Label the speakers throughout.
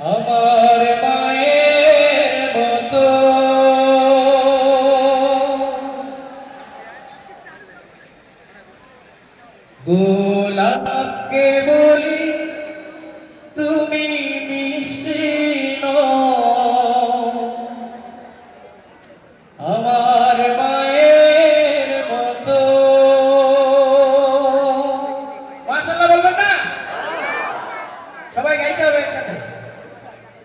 Speaker 1: আমার মায়ের মতো। গোলাপকে বলি, তুমি মিষ্টি আমার মায়ের মতো। মাশাআল্লাহ বলবেন না? সবাই গাইতে হবে একসাথে।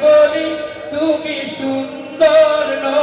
Speaker 1: বলি তুমি সুন্দর নয়